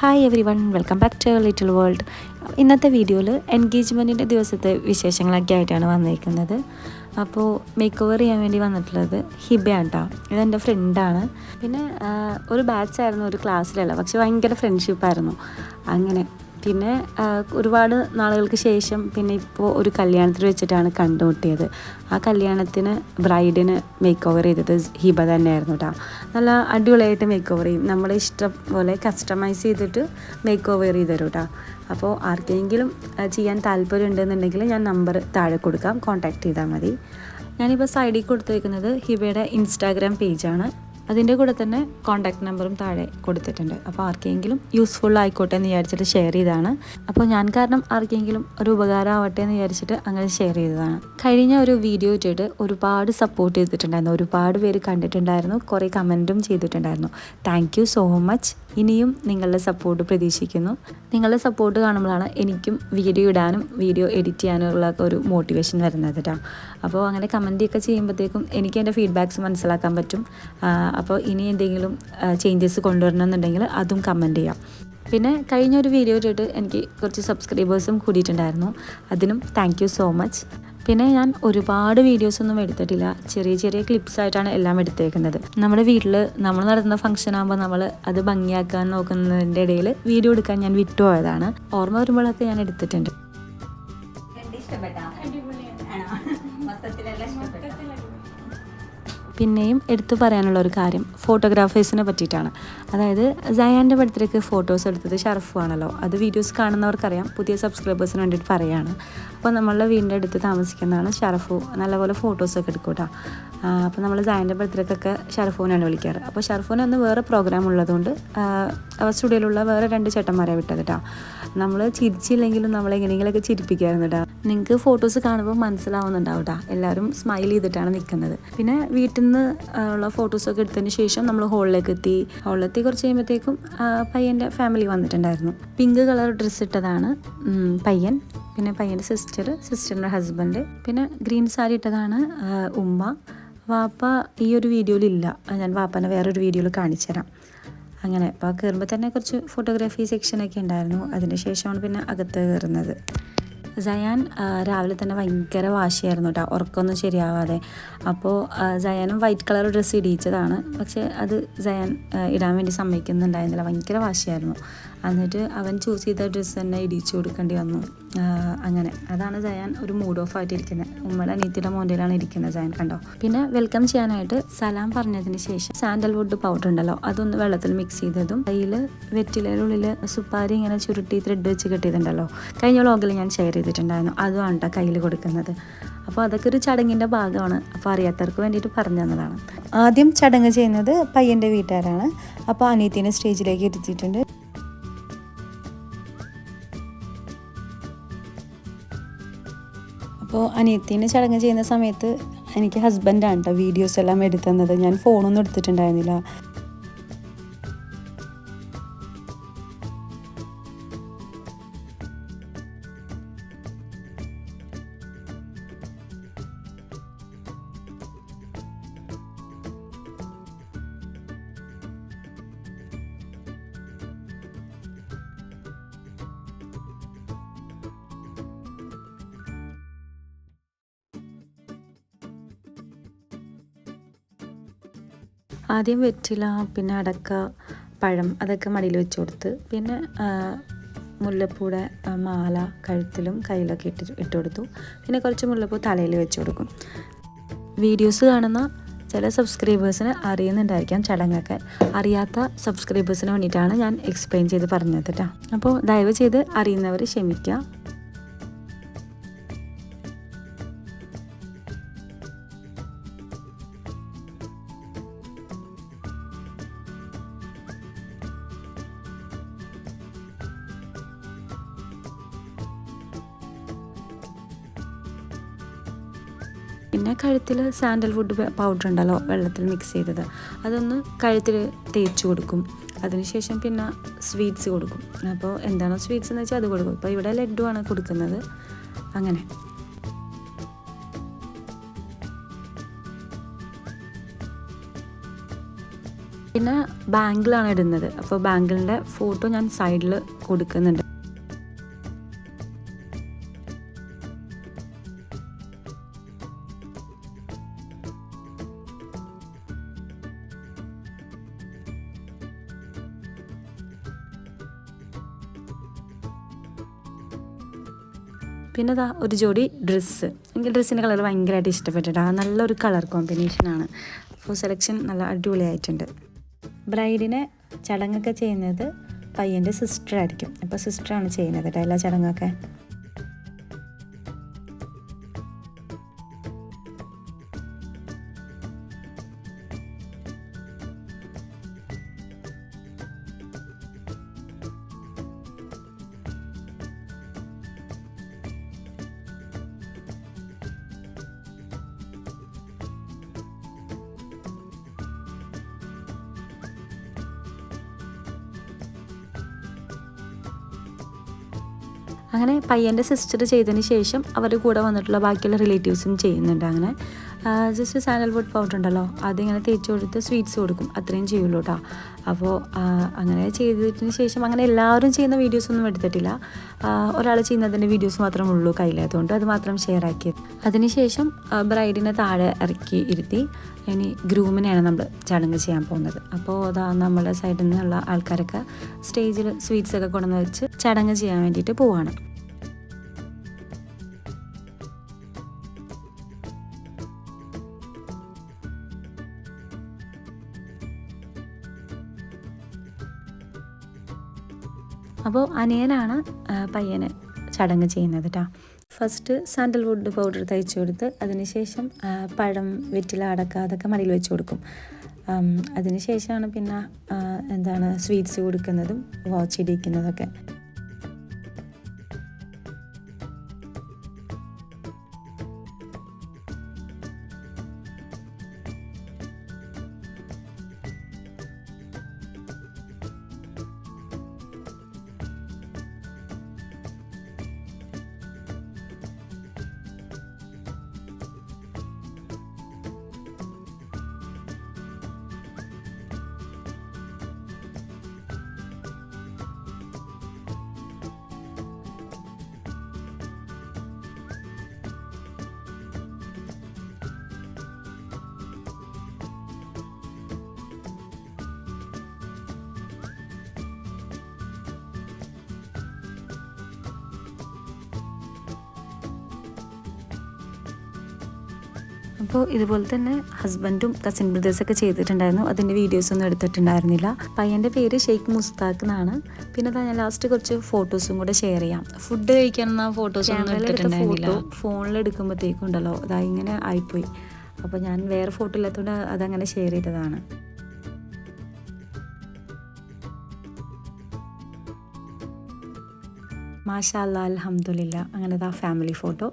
Hi everyone welcome back to little world ഇന്നത്തെ വീഡിയോയിൽ എൻഗേജ്മെന്റിന്റെ ദിവസത്തെ വിശേഷങ്ങളൊക്കെ ആയിട്ടാണ് വന്നിരിക്കുന്നത്. അപ്പോൾ മേക്ക് ഓവർ ചെയ്യാൻ വേണ്ടി വന്നിട്ടുള്ളത് ഹിബയാണ് കേട്ടോ ഇതെന്റെ ഫ്രണ്ടാണ് പിന്നെ ഒരു ബാച്ചായിരുന്നു ഒരു ക്ലാസ്സിലല്ല പക്ഷെ ഭയങ്കര ഫ്രണ്ട്ഷിപ്പായിരുന്നു അങ്ങനെ പിന്നെ ഒരുപാട് നാളുകൾക്ക് ശേഷം പിന്നെ ഇപ്പോൾ ഒരു കല്യാണത്തിൽ വെച്ചിട്ടാണ് കണ്ടുമുട്ടിയത്. ആ കല്യാണത്തിന് ബ്രൈഡിന് മേക്ക് ഓവർ ചെയ്തത് ഹിബ തന്നെയായിരുന്നു കേട്ടോ നല്ല അടിപൊളിയായിട്ട് മേക്ക് ഓവർ ചെയ്യും. നമ്മുടെ ഇഷ്ടം പോലെ കസ്റ്റമൈസ് ചെയ്തിട്ട് മേക്ക് ഓവർ ചെയ്ത് തരും കേട്ടോ അപ്പോൾ ആർക്കെങ്കിലും ചെയ്യാൻ താല്പര്യം ഉണ്ടെന്നുണ്ടെങ്കിൽ ഞാൻ നമ്പർ താഴെ കൊടുക്കാം. കോൺടാക്ട് ചെയ്താൽ മതി. ഞാനിപ്പോൾ സൈഡിൽ കൊടുത്തേക്കുന്നത് ഹിബയുടെ ഇൻസ്റ്റാഗ്രാം പേജാണ് അതിന്റെ കൂടെ തന്നെ കോൺടാക്ട് നമ്പറും താഴെ കൊടുത്തിട്ടുണ്ട്. അപ്പോൾ ആർക്കെങ്കിലും യൂസ്ഫുൾ ആയിക്കോട്ടെ എന്ന് വിചാരിച്ചിട്ട് ഷെയർ ചെയ്തതാണ്. അപ്പോൾ ഞാൻ കാരണം ആർക്കെങ്കിലും ഒരു ഉപകാരം ആവട്ടെ എന്ന് വിചാരിച്ചിട്ട് അങ്ങനെ ഷെയർ ചെയ്തതാണ്. കഴിഞ്ഞ ഒരു വീഡിയോ ഇട്ടിട്ട് ഒരുപാട് സപ്പോർട്ട് ചെയ്തിട്ടുണ്ടായിരുന്നു. ഒരുപാട് പേര് കണ്ടിട്ടുണ്ടായിരുന്നു. കുറേ കമന്റും ചെയ്തിട്ടുണ്ടായിരുന്നു. താങ്ക് സോ മച്ച് ഇനിയും നിങ്ങളുടെ സപ്പോർട്ട് പ്രതീക്ഷിക്കുന്നു. നിങ്ങളുടെ സപ്പോർട്ട് കാണുമ്പോഴാണ് എനിക്കും വീഡിയോ ഇടാനും വീഡിയോ എഡിറ്റ് ചെയ്യാനുള്ള ഒരു മോട്ടിവേഷൻ വരുന്നത് കേട്ടോ അപ്പോൾ അങ്ങനെ കമന്റൊക്കെ ചെയ്യുമ്പോഴത്തേക്കും എനിക്ക് എന്റെ ഫീഡ്ബാക്ക്സ് മനസ്സിലാക്കാൻ പറ്റും. അപ്പോൾ ഇനി എന്തെങ്കിലും ചേഞ്ചസ് കൊണ്ടുവരണമെന്നുണ്ടെങ്കിൽ അതും കമന്റ് ചെയ്യാം. പിന്നെ കഴിഞ്ഞ ഒരു വീഡിയോ ഇട്ടിട്ട് എനിക്ക് കുറച്ച് സബ്സ്ക്രൈബേഴ്സും കൂടിയിട്ടുണ്ടായിരുന്നു. അതിനും താങ്ക് സോ മച്ച് പിന്നെ ഞാൻ ഒരുപാട് വീഡിയോസ് ഒന്നും എടുത്തിട്ടില്ല. ചെറിയ ചെറിയ ക്ലിപ്സ് ആയിട്ടാണ് എല്ലാം എടുത്തേക്കുന്നത്. നമ്മുടെ വീട്ടിൽ നമ്മൾ നടത്തുന്ന ഫംഗ്ഷൻ ആകുമ്പോൾ നമ്മൾ അത് ഭംഗിയാക്കാൻ നോക്കുന്നതിന്റെ ഇടയിൽ വീഡിയോ എടുക്കാൻ ഞാൻ വിട്ടുപോയതാണ്. ഓർമ്മ വരുമ്പോഴൊക്കെ ഞാൻ എടുത്തിട്ടുണ്ട്. പിന്നെയും എടുത്തു പറയാനുള്ള ഒരു കാര്യം ഫോട്ടോഗ്രാഫേഴ്സിനെ പറ്റിയിട്ടാണ്. അതായത് ജയാന്റെ ബർത്ത്ഡേക്ക് ഫോട്ടോസ് എടുത്തത് ഷർഫു ആണല്ലോ. അത് വീഡിയോസ് കാണുന്നവർക്കറിയാം. പുതിയ സബ്സ്ക്രൈബേഴ്സിന് വേണ്ടിയിട്ട് പറയാണ്. അപ്പോൾ നമ്മളുടെ വീടിന്റെ അടുത്ത് താമസിക്കുന്നതാണ് ഷറഫു. നല്ലപോലെ ഫോട്ടോസൊക്കെ എടുക്കൂട്ടോ കേട്ടോ അപ്പോൾ നമ്മൾ ജയാന്റെ ബർത്ത്ഡേക്കൊക്കെ ഷർഫോനാണ് വിളിക്കാറ്. അപ്പോൾ ഷർഫോൻ അന്ന് വേറെ പ്രോഗ്രാം ഉള്ളതുകൊണ്ട് അവർ സ്റ്റുഡിയോയിലുള്ള വേറെ രണ്ട് ചേട്ടന്മാരെ വിട്ടത് കേട്ടോ നമ്മൾ ചിരിച്ചില്ലെങ്കിലും നമ്മൾ ചിരിപ്പിക്കായിരുന്നു കേട്ടോ നിങ്ങൾക്ക് ഫോട്ടോസ് കാണുമ്പോൾ മനസ്സിലാവുന്നുണ്ടാവും കേട്ടോ എല്ലാവരും സ്മൈൽ ചെയ്തിട്ടാണ് നിൽക്കുന്നത് പിന്നെ വീട്ടിൽ നിന്ന് ഉള്ള ഫോട്ടോസൊക്കെ എടുത്തതിന് ശേഷം നമ്മൾ ഹോളിലേക്ക് എത്തി ഹോളിലെത്തി കുറച്ച് കഴിയുമ്പോഴത്തേക്കും പയ്യന്റെ ഫാമിലി വന്നിട്ടുണ്ടായിരുന്നു. പിങ്ക് കളർ ഡ്രസ്സ് ഇട്ടതാണ് പയ്യൻ. പിന്നെ പയ്യന്റെ സിസ്റ്റർ സിസ്റ്ററിന്റെ ഹസ്ബൻഡ് പിന്നെ ഗ്രീൻ സാരി ഇട്ടതാണ് ഉമ്മ. വാപ്പ ഈ ഒരു വീഡിയോയിലില്ല. ഞാൻ വാപ്പനെ വേറൊരു വീഡിയോയിൽ കാണിച്ചു തരാം അങ്ങനെ അപ്പോൾ കയറുമ്പോൾ തന്നെ കുറച്ച് ഫോട്ടോഗ്രാഫി സെക്ഷനൊക്കെ ഉണ്ടായിരുന്നു. അതിന് ശേഷമാണ് പിന്നെ അകത്ത് കയറുന്നത്. സയാൻ രാവിലെ തന്നെ ഭയങ്കര വാശിയായിരുന്നു കേട്ടോ ഉറക്കമൊന്നും ശരിയാവാതെ. അപ്പോൾ സയാനും വൈറ്റ് കളർ ഡ്രസ്സ് ഇടിയിച്ചതാണ്. പക്ഷേ അത് സയാൻ ഇടാൻ വേണ്ടി സമ്മതിക്കുന്നുണ്ടായിരുന്നില്ല. ഭയങ്കര വാശിയായിരുന്നു. എന്നിട്ട് അവൻ ചൂസ് ചെയ്ത ഡ്രസ്സ് തന്നെ ഇടിച്ചു കൊടുക്കേണ്ടി വന്നു. അങ്ങനെ. അതാണ് ജയാൻ ഒരു മൂഡ് ഓഫ് ആയിട്ടിരിക്കുന്നത് ഉമ്മയുടെ അനീത്തിയുടെ മോന്റെയിലാണ് ഇരിക്കുന്നത് ജയാൻ കണ്ടോ? പിന്നെ വെൽക്കം ചെയ്യാനായിട്ട് സലാം പറഞ്ഞതിന് ശേഷം സാൻഡൽവുഡ് പൗഡർ ഉണ്ടല്ലോ അതൊന്ന് വെള്ളത്തിൽ മിക്സ് ചെയ്തതും കയ്യിൽ വെറ്റിലയുള്ളിൽ സുപ്പാരി ഇങ്ങനെ ചുരുട്ടി ത്രെഡ് വെച്ച് കെട്ടിയതുണ്ടല്ലോ. കഴിഞ്ഞ വ്ളോഗിൽ ഞാൻ ഷെയർ ചെയ്തിട്ടുണ്ടായിരുന്നു. അതുമാണ് കേട്ടോ കയ്യിൽ കൊടുക്കുന്നത്. അപ്പോൾ അതൊക്കെ ഒരു ചടങ്ങിന്റെ ഭാഗമാണ്. അപ്പോൾ അറിയാത്തവർക്ക് വേണ്ടിയിട്ട് പറഞ്ഞു തന്നതാണ്. ആദ്യം ചടങ്ങ് ചെയ്യുന്നത് പയ്യന്റെ വീട്ടുകാരാണ്. അപ്പോൾ അനീത്തിനെ സ്റ്റേജിലേക്ക് ഇരുത്തിയിട്ടുണ്ട് അനിയത്തിനെ ചടങ്ങ് ചെയ്യുന്ന സമയത്ത് എനിക്ക് ഹസ്ബൻഡാണ് കേട്ടോ വീഡിയോസ് എല്ലാം എടുത്തുന്നത് ഞാൻ ഫോണൊന്നും എടുത്തിട്ടുണ്ടായിരുന്നില്ല. ആദ്യം വെറ്റില പിന്നെ അടക്ക പഴം അതൊക്കെ മടിയിൽ വെച്ച് കൊടുത്ത് പിന്നെ മുല്ലപ്പൂടെ മാല കഴുത്തിലും കയ്യിലൊക്കെ ഇട്ട് ഇട്ട് കൊടുത്തു. പിന്നെ കുറച്ച് മുല്ലപ്പൂ തലയിൽ വെച്ച് കൊടുക്കും. വീഡിയോസ് കാണുന്ന ചില സബ്സ്ക്രൈബേഴ്സിന് അറിയുന്നുണ്ടായിരിക്കാം ചടങ്ങൊക്കെ. അറിയാത്ത സബ്സ്ക്രൈബേഴ്സിന് വേണ്ടിയിട്ടാണ് ഞാൻ എക്സ്പ്ലെയിൻ ചെയ്ത് പറഞ്ഞത് കേട്ടോ. അപ്പോൾ ദയവ് ചെയ്ത് അറിയുന്നവർ ക്ഷമിക്കുക. പിന്നെ കഴുത്തിൽ സാൻഡൽവുഡ് പൗഡർ ഉണ്ടല്ലോ വെള്ളത്തിൽ മിക്സ് ചെയ്തത്. അതൊന്ന് കഴുത്തിൽ തേച്ച് കൊടുക്കും. അതിനുശേഷം പിന്നെ സ്വീറ്റ്സ് കൊടുക്കും. അപ്പോൾ എന്താണോ സ്വീറ്റ്സ് എന്ന് വെച്ചാൽ അത് കൊടുക്കും. ഇപ്പോൾ ഇവിടെ ലഡ്ഡു ആണ് കൊടുക്കുന്നത്. അങ്ങനെ. പിന്നെ ബാങ്കിളാണ് ഇടുന്നത്. അപ്പോൾ ബാങ്കിളിന്റെ ഫോട്ടോ ഞാൻ സൈഡിൽ കൊടുക്കുന്നുണ്ട്. പിന്നെ ഇതാ ഒരു ജോഡി ഡ്രസ്സ് എനിക്ക് ഡ്രസ്സിന്റെ കളർ ഭയങ്കരമായിട്ട് ഇഷ്ടപ്പെട്ടിട്ടാണ് നല്ലൊരു കളർ കോമ്പിനേഷനാണ് അപ്പോൾ സെലക്ഷൻ നല്ല അടിപൊളിയായിട്ടുണ്ട്. ബ്രൈഡിനെ ചടങ്ങൊക്കെ ചെയ്യുന്നത് പയ്യന്റെ സിസ്റ്ററായിരിക്കും അപ്പോൾ സിസ്റ്ററാണ് ചെയ്യുന്നത് കേട്ടോ എല്ലാ ചടങ്ങൊക്കെ? അങ്ങനെ പയ്യന്റെ സിസ്റ്റർ ചെയ്തതിന് ശേഷം അവരുടെ കൂടെ വന്നിട്ടുള്ള ബാക്കിയുള്ള റിലേറ്റീവ്സും ചെയ്യുന്നുണ്ട് അങ്ങനെ. ജസ്റ്റ് സാൻഡൽവുഡ് പൗഡർ ഉണ്ടല്ലോ അതിങ്ങനെ തേച്ച് കൊടുത്ത് സ്വീറ്റ്സ് കൊടുക്കും. അത്രയും ചെയ്യുള്ളൂ കേട്ടോ അപ്പോൾ അങ്ങനെ ചെയ്തതിന് ശേഷം അങ്ങനെ എല്ലാവരും ചെയ്യുന്ന വീഡിയോസ് ഒന്നും എടുത്തിട്ടില്ല. ഒരാൾ ചെയ്യുന്നതിന്റെ വീഡിയോസ് മാത്രമേ ഉള്ളൂ കയ്യിലായതുകൊണ്ട് അത് മാത്രം ഷെയർ ആക്കിയത്. അതിനുശേഷം ബ്രൈഡിനെ താഴെ ഇറക്കി ഇരുത്തി ഇനി ഗ്രൂമിനെയാണ് നമ്മൾ ചടങ്ങ് ചെയ്യാൻ പോകുന്നത്. അപ്പോൾ അതാ നമ്മുടെ സൈഡിൽ നിന്നുള്ള ആൾക്കാരൊക്കെ സ്റ്റേജിൽ സ്വീറ്റ്സ് ഒക്കെ കൊണ്ടുവന്ന് വെച്ച് ചടങ്ങ് ചെയ്യാൻ വേണ്ടിയിട്ട് പോവാണ്. അപ്പോൾ അനിയനാണ് പയ്യന് ചടങ്ങ് ചെയ്യുന്നത് കേട്ടോ ഫസ്റ്റ് സാൻഡൽവുഡ് പൗഡർ തയ്ച്ചു കൊടുത്ത് അതിനുശേഷം പഴം വെറ്റില അടക്ക അതൊക്കെ മടിയിൽ വെച്ച് കൊടുക്കും. അതിനുശേഷമാണ് പിന്നെ എന്താണ് സ്വീറ്റ്സ് കൊടുക്കുന്നതും വാച്ച് ഇടിക്കുന്നതൊക്കെ. അപ്പോൾ ഇതുപോലെ തന്നെ ഹസ്ബൻഡും കസിൻ ബ്രദേഴ്സൊക്കെ ചെയ്തിട്ടുണ്ടായിരുന്നു. അതിന്റെ വീഡിയോസൊന്നും എടുത്തിട്ടുണ്ടായിരുന്നില്ല. പയ്യന്റെ പേര് ഷെയ്ഖ് മുസ്താഖ് എന്നാണ്. പിന്നെ ഞാൻ ലാസ്റ്റ് കുറച്ച് ഫോട്ടോസും കൂടെ ഷെയർ ചെയ്യാം. ഫുഡ് കഴിക്കാനൊന്നും ആ ഫോട്ടോസ് എടുത്തിട്ടുണ്ടായിരുന്നില്ല. ഫോണിൽ എടുക്കുമ്പോഴത്തേക്കും ഉണ്ടല്ലോ അതാ ഇങ്ങനെ ആയിപ്പോയി. അപ്പോൾ ഞാൻ വേറെ ഫോട്ടോ ഇല്ലാത്തതുകൊണ്ട് അതങ്ങനെ ഷെയർ ചെയ്തതാണ്. മാഷാ അല്ലാ അലഹമില്ല അങ്ങനത്തെ ആ ഫാമിലി ഫോട്ടോ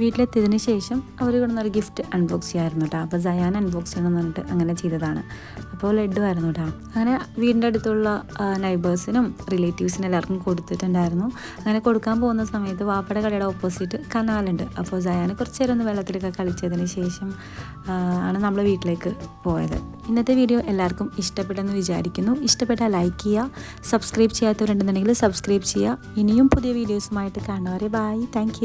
വീട്ടിലെത്തിയതിന് ശേഷം അവർ കൊണ്ടുവന്നൊരു ഗിഫ്റ്റ് അൺബോക്സ് ചെയ്യായിരുന്നു കേട്ടോ അപ്പോൾ ജയാൻ അൺബോക്സ് ചെയ്യണം എന്ന് പറഞ്ഞിട്ട് അങ്ങനെ ചെയ്തതാണ്. അപ്പോൾ ലഡു ആയിരുന്നു കേട്ടോ അങ്ങനെ വീടിന്റെ അടുത്തുള്ള നൈബേഴ്സിനും റിലേറ്റീവ്സിനും എല്ലാവർക്കും കൊടുത്തിട്ടുണ്ടായിരുന്നു. അങ്ങനെ കൊടുക്കാൻ പോകുന്ന സമയത്ത് വാപ്പയുടെ കടയുടെ ഓപ്പോസിറ്റ് കനാലുണ്ട്. അപ്പോൾ ജയാന് കുറച്ച് നേരം ഒന്ന് വെള്ളത്തിലൊക്കെ കളിച്ചതിന് ശേഷം ആണ് നമ്മൾ വീട്ടിലേക്ക് പോയത്. ഇന്നത്തെ വീഡിയോ എല്ലാവർക്കും ഇഷ്ടപ്പെട്ടെന്ന് വിചാരിക്കുന്നു. ഇഷ്ടപ്പെട്ടാൽ ലൈക്ക് ചെയ്യുക സബ്സ്ക്രൈബ് ചെയ്യാത്തവരുണ്ടെന്നുണ്ടെങ്കിൽ സബ്സ്ക്രൈബ് ചെയ്യുക. ഇനിയും പുതിയ വീഡിയോസുമായിട്ട് കാണുന്നവരെ ബൈ താങ്ക്